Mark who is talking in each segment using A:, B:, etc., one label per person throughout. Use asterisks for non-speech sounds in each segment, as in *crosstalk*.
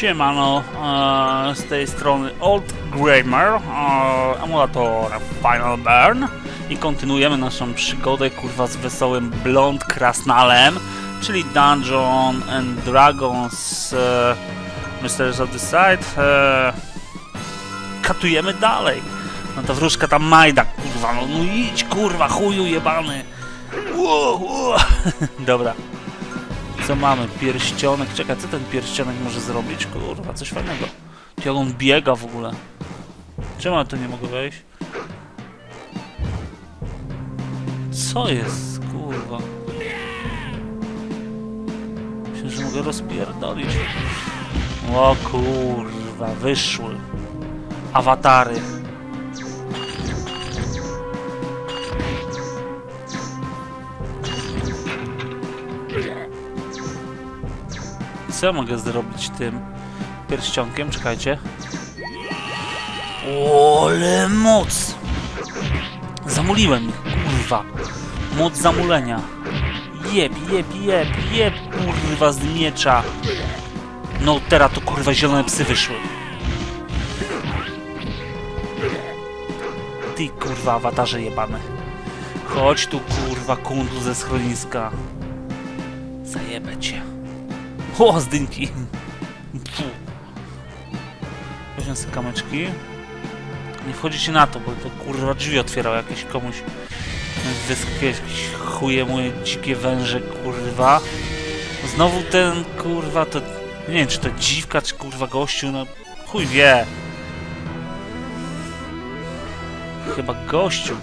A: Siemano, e, z tej strony Old Grammar, e, emulator Final Burn i kontynuujemy naszą przygodę kurwa z wesołym Blond Krasnalem, czyli Dungeon and Dragons e, Mysteries of the Side. E, katujemy dalej. No ta wróżka tam Majda, kurwa, no, no idź kurwa, chuju jebany. Ło. *laughs* Dobra. Co mamy? Pierścionek. Czekaj, co ten pierścionek może zrobić? Kurwa, coś fajnego. Jak on biega w ogóle. Czemu ja tu nie mogę wejść? Co jest? Kurwa. Myślę, że mogę rozpierdolić. O kurwa, wyszły. Awatary. Co ja mogę zrobić tym pierścionkiem? Czekajcie. Ole moc! Zamuliłem ich, kurwa. Moc zamulenia. Jeb, jeb, jeb, jeb, kurwa, z miecza. No teraz to kurwa zielone psy wyszły. Ty kurwa awatarze jebane. Chodź tu kurwa kundlu ze schroniska. Zajebę cię. O, zdynki. Weźmy sobie kamyczki. Nie wchodzicie na to, bo to kurwa drzwi otwierał jakieś komuś. Jakieś chuje moje dzikie węże, kurwa. Znowu ten kurwa to. Nie wiem czy to dziwka, czy kurwa gościu, no chuj wie. Chyba gościu.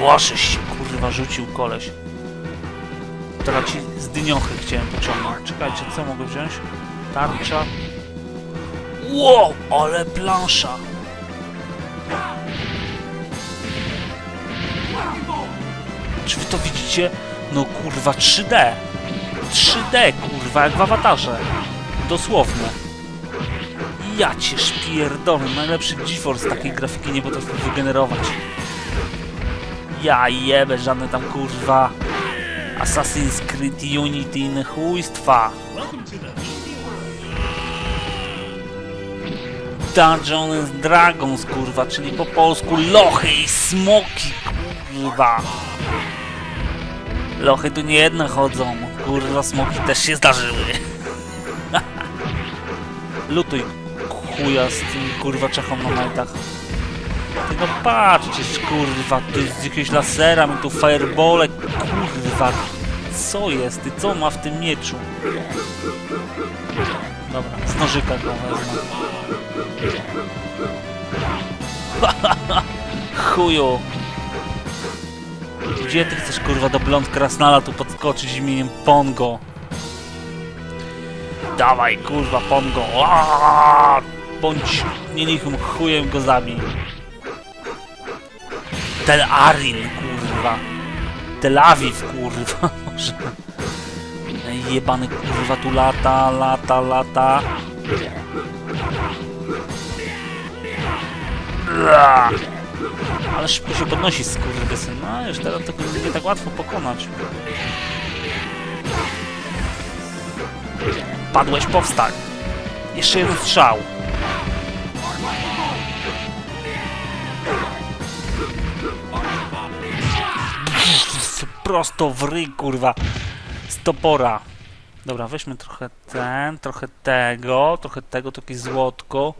A: Łoszę się, kurwa, rzucił koleś. Teraz ci z dyniochy chciałem pociągnąć. Czekajcie, co mogę wziąć? Tarcza. Wow, ale plansza. Czy wy to widzicie? No kurwa 3D. 3D kurwa, jak w awatarze. Dosłownie. Ja cię szpierdolę. Najlepszy GeForce takiej grafiki nie potrafi wygenerować. Ja jebę, żadne tam kurwa Assassin's Creed Unity inne chujstwa. Dungeons Dragons, kurwa, czyli po polsku lochy i smoki, kurwa. Lochy tu nie jedne chodzą, kurwa, smoki też się zdarzyły. *laughs* Lutuj chuja z tym, kurwa, czechą na majtach. Ty no patrzcie, kurwa, tu jest jakiegoś lasera, mi tu firebole, kurwa, co jest? Ty co ma w tym mieczu? Dobra, z nożyka go wezmę. *laughs* Chuju. Gdzie ty chcesz, kurwa, do blond krasnala tu podskoczyć imieniem Pongo? Dawaj, kurwa, Pongo. Aaaa! Bądź nielichym chujem go zabij. Tel Arin, kurwa. Tel Aviv, kurwa. *laughs* Może. Jebany kurwa tu lata, lata, lata. Ale szybko się podnosi skurwysyn. No już teraz tego nie tak łatwo pokonać. Padłeś, powstań. Jeszcze jeden strzał. Prosto w ryj, kurwa. Z topora. Dobra, weźmy trochę ten, trochę tego, trochę tego, to jakieś złotko.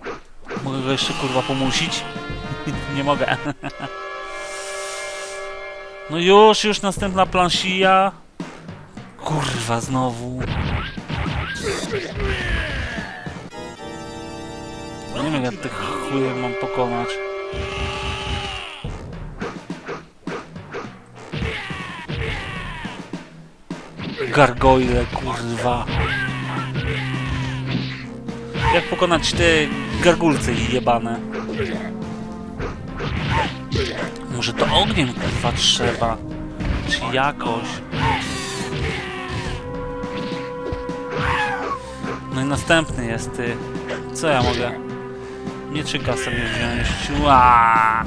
A: Mogę go jeszcze, kurwa, pomusić? *laughs* Nie mogę. *laughs* No już, już następna planszija. Kurwa, znowu. Nie wiem, jak tych chuje mam pokonać. Gargoyle, kurwa. Jak pokonać te gargulce jebane? Może to ogniem, kurwa, trzeba. Czy jakoś. No i następny jest, ty. Co ja mogę? Mieczyka sobie wziąć. Ua!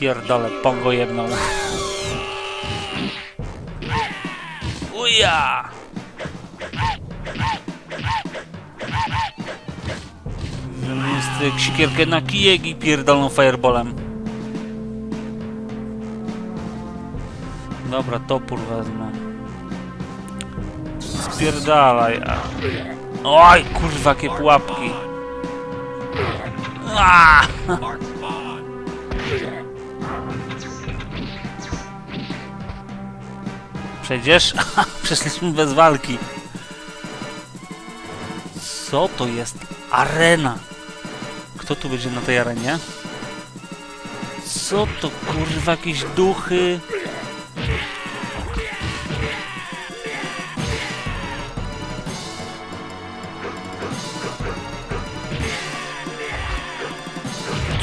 A: Pierdolę, pongo jedną. ja! Jest sikierkę na kijek i pierdolną fireballem. Dobra, topór wezmę. Spierdalaj. A. Oj, kurwa, jakie pułapki. Aaaa! Przejdziesz? *laughs* Przeszliśmy bez walki. Co to jest? Arena. Kto tu będzie na tej arenie? Co to kurwa jakieś duchy?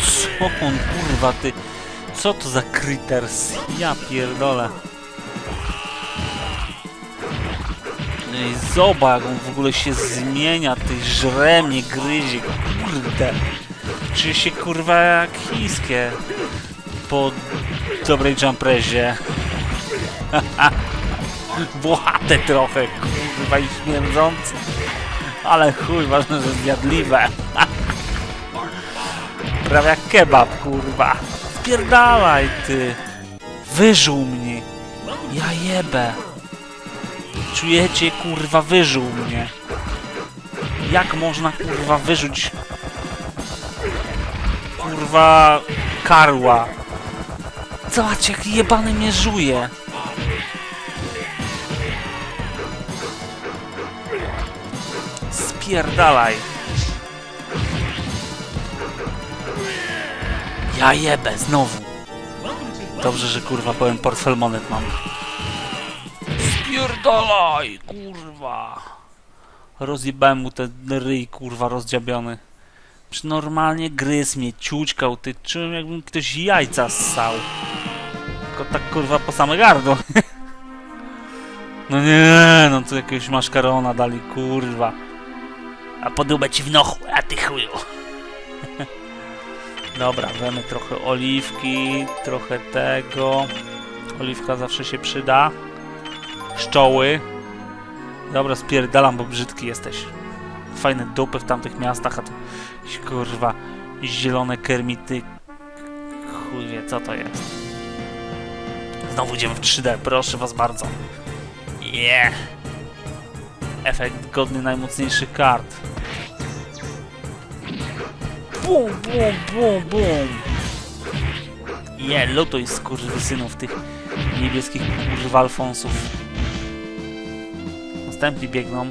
A: Co on kurwa ty? Co to za critters? Ja pierdolę. I zobacz, jak on w ogóle się zmienia, ty żre mnie, gryzie, kurde. Czuję się kurwa jak chińskie po dobrej jumprezie. *laughs* Włochate trochę, kurwa i śmierdzące. Ale chuj, ważne, że zjadliwe. *laughs* Prawie jak kebab, kurwa. Spierdalaj, ty. Wyżuł mnie. Ja jebę. Czujecie, kurwa, wyżuł mnie. Jak można, kurwa, wyrzuć... Kurwa... Karła. Zobaczcie, jak jebany mnie żuje. Spierdalaj. Ja jebę, znowu. Dobrze, że kurwa pełen portfel monet mam. Spierdalaj, kurwa. Rozjebałem mu ten ryj, kurwa, rozdziabiony. Przy normalnie gryzł mnie, ciućkał, ty czułem jakbym ktoś jajca ssał. Tylko tak kurwa po same gardło. *laughs* no nie, no tu jakiegoś maszkarona dali, kurwa. A podubę ci w nochu, a ty chuju. *laughs* Dobra, wemy trochę oliwki, trochę tego. Oliwka zawsze się przyda. Szczoły. Dobra, spierdalam, bo brzydki jesteś. Fajne dupy w tamtych miastach, a tu kurwa zielone kermity. Chuj wie, co to jest. Znowu idziemy w 3D, proszę was bardzo. Yeah. Efekt godny najmocniejszych kart. Bum, bum, bum, bum. Je, lutuj skurwysynów tych niebieskich kurwa Alfonsów. Następni biegną.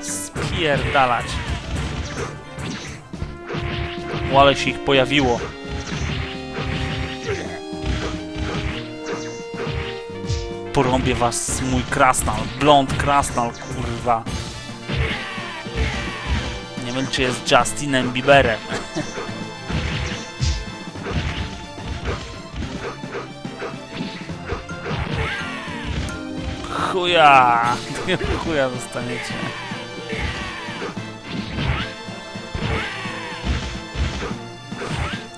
A: Spierdalać. O, ale się ich pojawiło. Porąbię was mój krasnal, blond krasnal, kurwa. Nie wiem, czy jest Justinem Bieberem. *laughs* Chuja! *laughs* Chuja dostaniecie.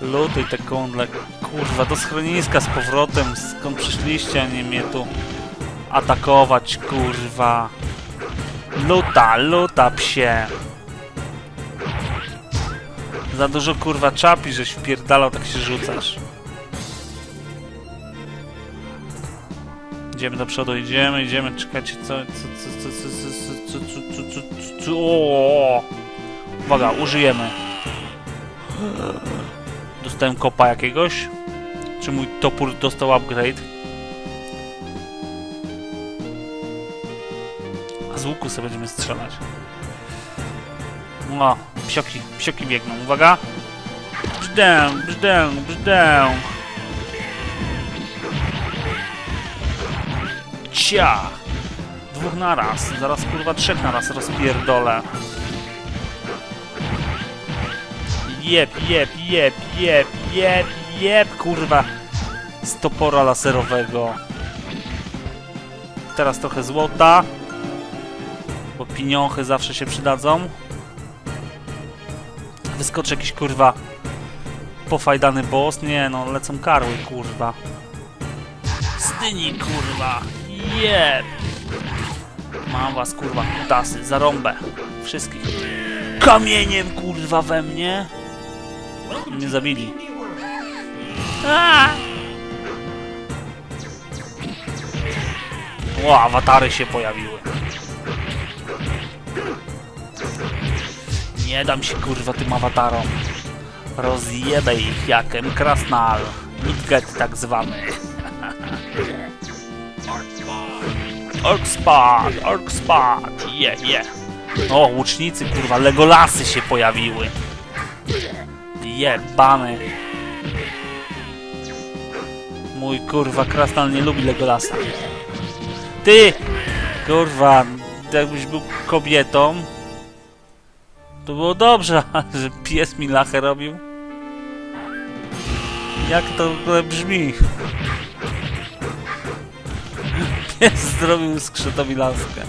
A: Lutuj te kundle. Kurwa, do schroniska z powrotem. Skąd przyszliście, a nie mnie tu atakować, kurwa. Luta, luta, psie. Za dużo kurwa czapi, żeś wpierdalał, tak się rzucasz. Idziemy do przodu, idziemy, idziemy, czekajcie, co, co, co, co, co, co, co, co, co, co, co, co! Uwaga, użyjemy. Dostałem kopa jakiegoś? Czy mój topór dostał upgrade? A z łuku sobie będziemy strzelać. O, psioki, psioki biegną, uwaga! Brzdę, brzdę, brzdę! Cia! Dwóch naraz, zaraz kurwa trzech naraz rozpierdolę. Jeb, jeb, jeb, jeb, jeb, jeb, kurwa! Z topora laserowego. Teraz trochę złota. Bo pieniądze zawsze się przydadzą. Wyskoczy jakiś kurwa pofajdany boss. Nie no, lecą karły kurwa. Zdyni kurwa. Jeb. Mam was kurwa kutasy, zarąbę. Wszystkich. kamieniem kurwa we mnie. Mnie zabili. Aaa! O, awatary się pojawiły. Nie dam się kurwa tym awatarom. Rozjebę ich jakem krasnal. Midget tak zwany. Orkspad, Orkspad, je, yeah, je. Yeah. O, łucznicy, kurwa, legolasy się pojawiły. Jebany. Mój kurwa krasnal nie lubi legolasa. Ty! Kurwa, jakbyś był kobietą, to było dobrze, *laughs* że pies mi lachę robił. Jak to brzmi? *laughs* Zrobił skrzetowi laskę.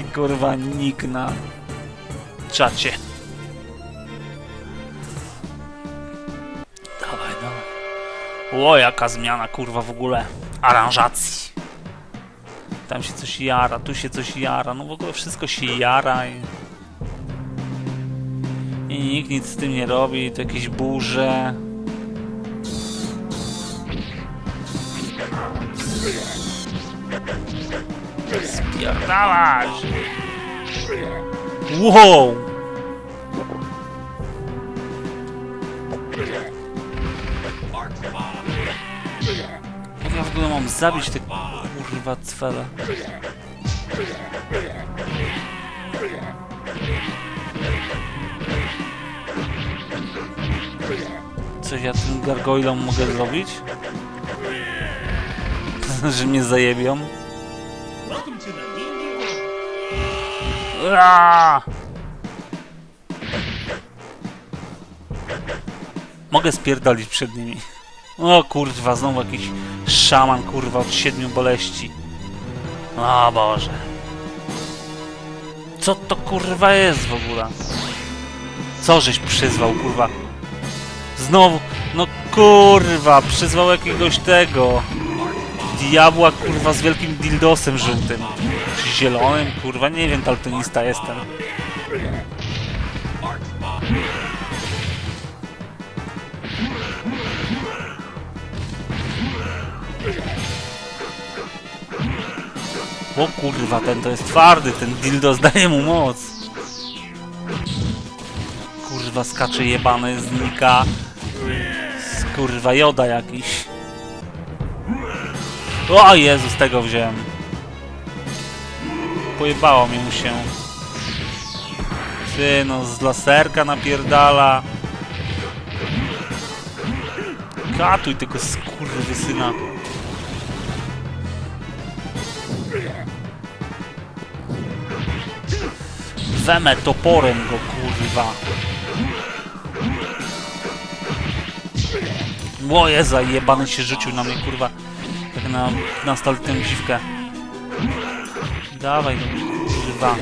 A: I kurwa nick na czacie. Dawaj, dawaj. O, jaka zmiana kurwa w ogóle aranżacji. Tam się coś jara, tu się coś jara, no w ogóle wszystko się jara i... I nikt nic z tym nie robi, to jakieś burze. Spierdalasz! Wow! Jak ja w ogóle mam zabić te kurwa cwele? Coś ja tym gargoylom mogę zrobić? *laughs* Że mnie zajebią? Mogę spierdolić przed nimi. O kurwa, znowu jakiś szaman kurwa od siedmiu boleści. O Boże. Co to kurwa jest w ogóle? Co żeś przyzwał kurwa? Znowu, no kurwa, przyzwał jakiegoś tego. Diabła kurwa z wielkim dildosem żółtym. Czy zielonym, kurwa, nie wiem, daltonista jestem. O kurwa, ten to jest twardy, ten dildo zdaje mu moc. Kurwa, skacze jebany, znika. Kurwa joda jakiś. O Jezus, tego wziąłem. Pojebało mi mu się. Ty no, z laserka napierdala. Katuj tego skurwysyna. Wemę toporem go, kurwa. O Jeza, jebany się rzucił na mnie, kurwa. Na nastoletnią dziwkę. Dawaj go, kurwa.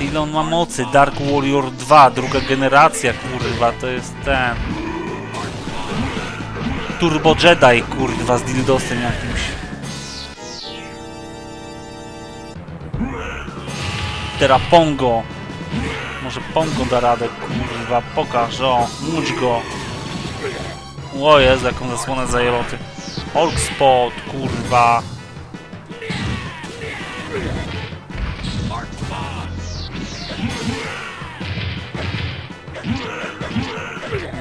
A: Ile on ma mocy? Dark Warrior 2, druga generacja, kurwa, to jest ten... Turbo Jedi, kurwa, z dildosem jakimś. Teraz Pongo. Może Pongo da radę, kurwa, pokaż, o, go. O Jezu, jaką zasłonę zajęło ty. Hulk Spot, kurwa.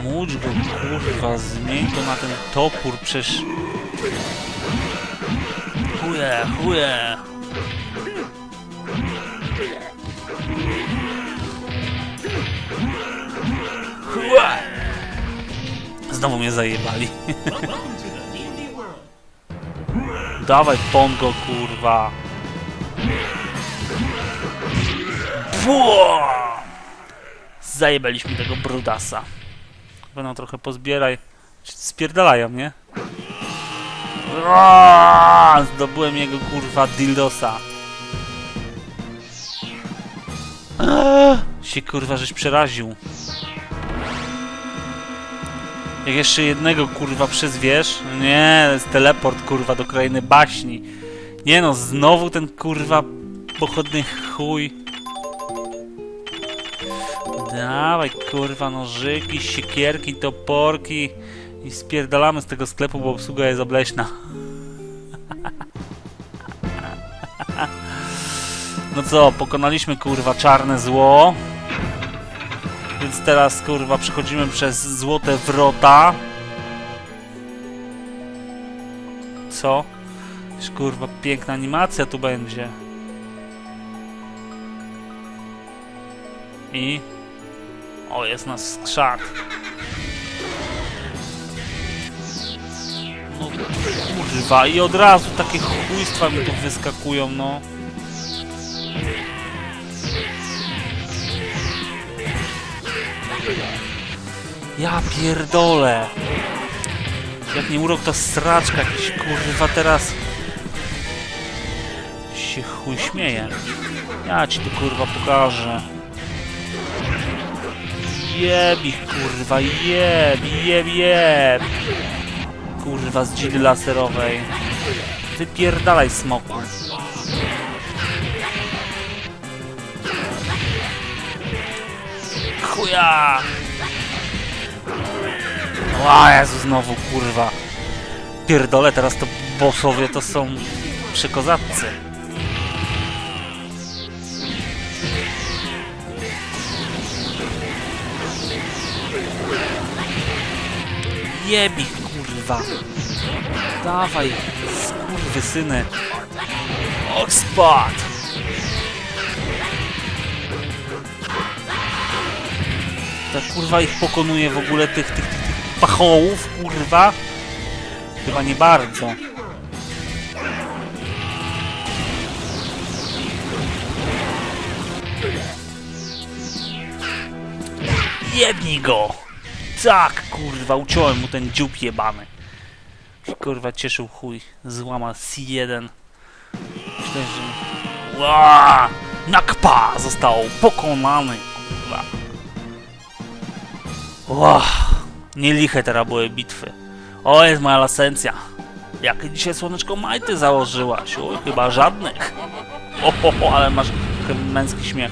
A: Mucz go, kurwa, zmień to na ten topór, przecież... Chuje, chuje. Znowu mnie zajebali. *laughs* Dawaj Pongo, kurwa. Bua! Zajebaliśmy tego brudasa. Będą trochę pozbieraj. Spierdalają, nie? Zdobyłem jego kurwa dildosa. Się kurwa żeś przeraził. Jak jeszcze jednego kurwa przyzwiesz? No Nie, to jest teleport kurwa do krainy baśni. Nie no, znowu ten kurwa pochodny chuj. Dawaj, kurwa, nożyki, siekierki, toporki i spierdalamy z tego sklepu, bo obsługa jest obleśna. *laughs* No co, pokonaliśmy kurwa czarne zło. Więc teraz kurwa przechodzimy przez złote wrota. Co? Kurwa piękna animacja tu będzie. I... O, jest nas skrzat. No kurwa, i od razu takie chujstwa mi tu wyskakują, no. Ja pierdolę. Jak nie urok to sraczka jakiś kurwa teraz. Się chuj śmieje. Ja ci tu kurwa pokażę. Jeb ich kurwa, jeb, jeb, jeb. Kurwa z dzidy laserowej. Wypierdalaj smoku. Chuja! O Jezu, znowu kurwa. Pierdolę, teraz to bossowie to są przekozaccy. Jebich, kurwa. Dawaj, skurwy syny. Oxpot! Ta kurwa ich pokonuje w ogóle tych, tych, tych, tych pachołów, kurwa. Chyba nie bardzo. Jebnij go! Tak, kurwa, uciąłem mu ten dziób jebany. Kurwa, cieszył chuj. Złama C1. Myślę, że... Ła! Nakpa został pokonany, kurwa. Ła! Nieliche teraz były bitwy. O, jest moja lasencja. Jakie dzisiaj słoneczko majty założyłaś? Oj, chyba żadnych. O, ho, ho, ale masz męski śmiech.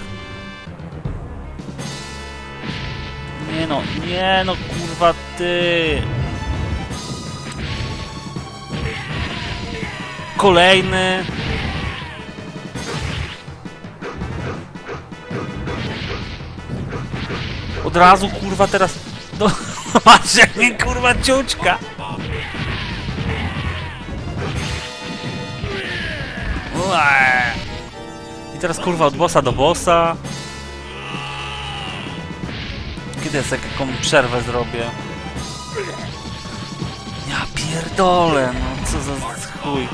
A: Nie no, nie no, kurwa ty. Kolejny. Od razu kurwa teraz. No, *laughs* patrz jak mnie kurwa ciuczka. I teraz kurwa od bossa do bossa. Kiedy sobie jaką przerwę zrobię? Ja pierdolę, no co za chuj.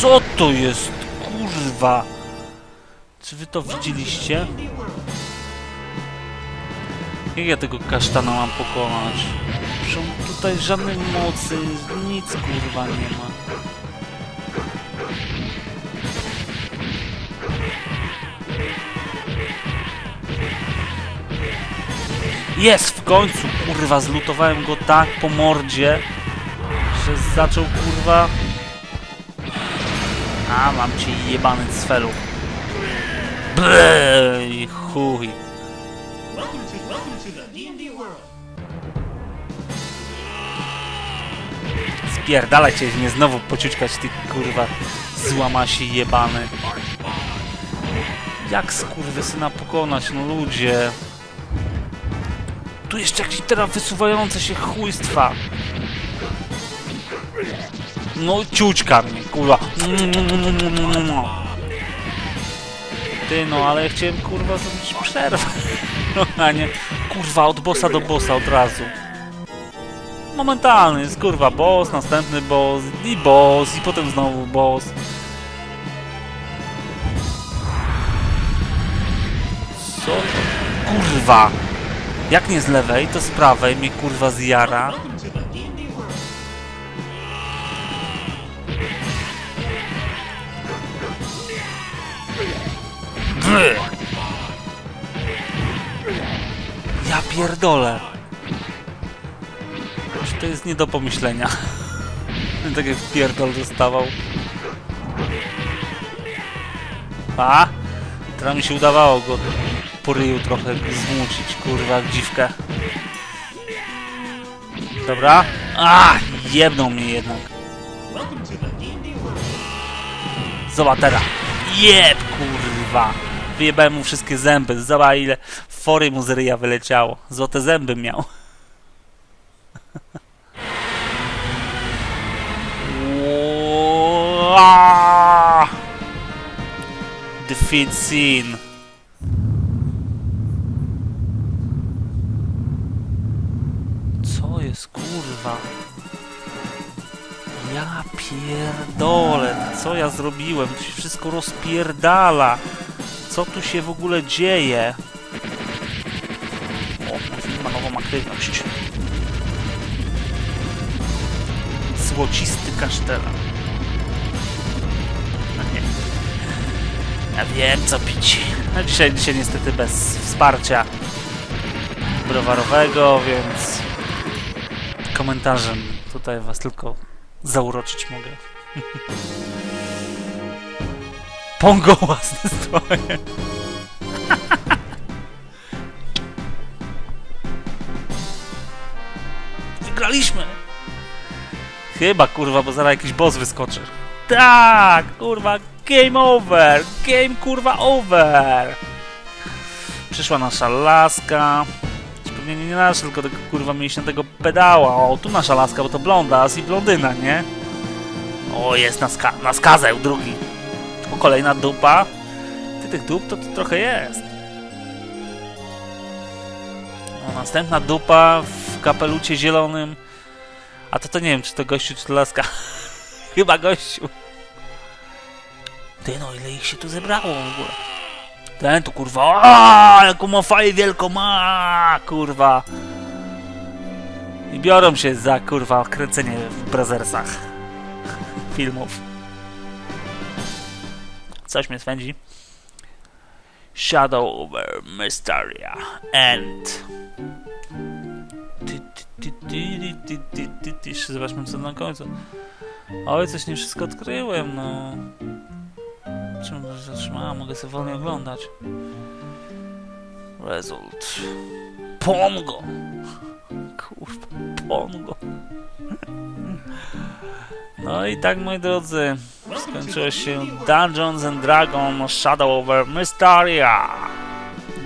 A: Co to jest, kurwa? Czy wy to widzieliście? Jak ja tego kasztana mam pokonać? Przecież tutaj żadnej mocy, nic kurwa nie ma. Jest w końcu, kurwa, zlutowałem go tak po mordzie, że zaczął, kurwa... A, mam cię jebany cfelu. Blej, chuj. Spierdalaj cię, mnie znowu pociućkać, ty kurwa złamasi jebany. Jak skurwysyna pokonać, no ludzie. Tu jeszcze jakieś teraz wysuwające się chujstwa. No ciućka mnie, kurwa. Ty no, ale ja chciałem kurwa zrobić przerwę. No a nie, kurwa od bossa do bossa od razu momentalny, jest kurwa boss, następny boss i boss i potem znowu boss. Co? Kurwa! Jak nie z lewej, to z prawej mnie kurwa zjara. Ja pierdolę. To jest nie do pomyślenia? *laughs* Takie wpierdol dostawał. A? Teraz mi się udawało go po ryju trochę zmucić, kurwa, jak dziwkę. Dobra. A, jebnął mnie jednak. Zobacz teraz. Jeb, kurwa. Wyjebałem mu wszystkie zęby. Zobacz ile fory mu z ryja wyleciało. Złote zęby miał. *laughs* Defeat scene. Co jest kurwa? Ja pierdolę, co ja zrobiłem? Tu się wszystko rozpierdala. Co tu się w ogóle dzieje? O, film ma nową aktywność. Złocisty kasztelan. No. Ja wiem co pić. No dzisiaj, dzisiaj niestety bez wsparcia browarowego, więc komentarzem tutaj was tylko zauroczyć mogę. *laughs* Pongo własne stroje. Wygraliśmy! Chyba kurwa, bo zaraz jakiś boss wyskoczy. Tak, kurwa, game over! Game kurwa over! Przyszła nasza laska. Pewnie nie nasza, tylko tego kurwa mięśniętego pedała. O, tu nasza laska, bo to blondas i blondyna, nie? O, jest na skazeł drugi. Kolejna dupa. Ty tych dup to, to trochę jest. O, następna dupa w kapelucie zielonym. A to to nie wiem, czy to gościu, czy to laska. *laughs* Chyba gościu. Ty no, ile ich się tu zebrało w ogóle. Ten tu kurwa, aaa, jaką ma faję wielką ma, kurwa. I biorą się za kurwa kręcenie w brazersach *laughs* filmów. Coś mnie swędzi. Shadow over Mysteria End. Jeszcze zobaczmy co na końcu. Oj, coś nie wszystko odkryłem, no. Czemu to zatrzymałem? Mogę sobie wolniej oglądać. Result. Pongo! Kurwa, Pongo. *laughs* No i tak, moi drodzy, skończyło się Dungeons and Dragons Shadow over Mysteria.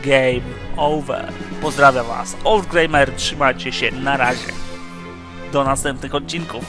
A: Game over. Pozdrawiam was. Old Gamer, trzymajcie się, na razie. Do następnych odcinków.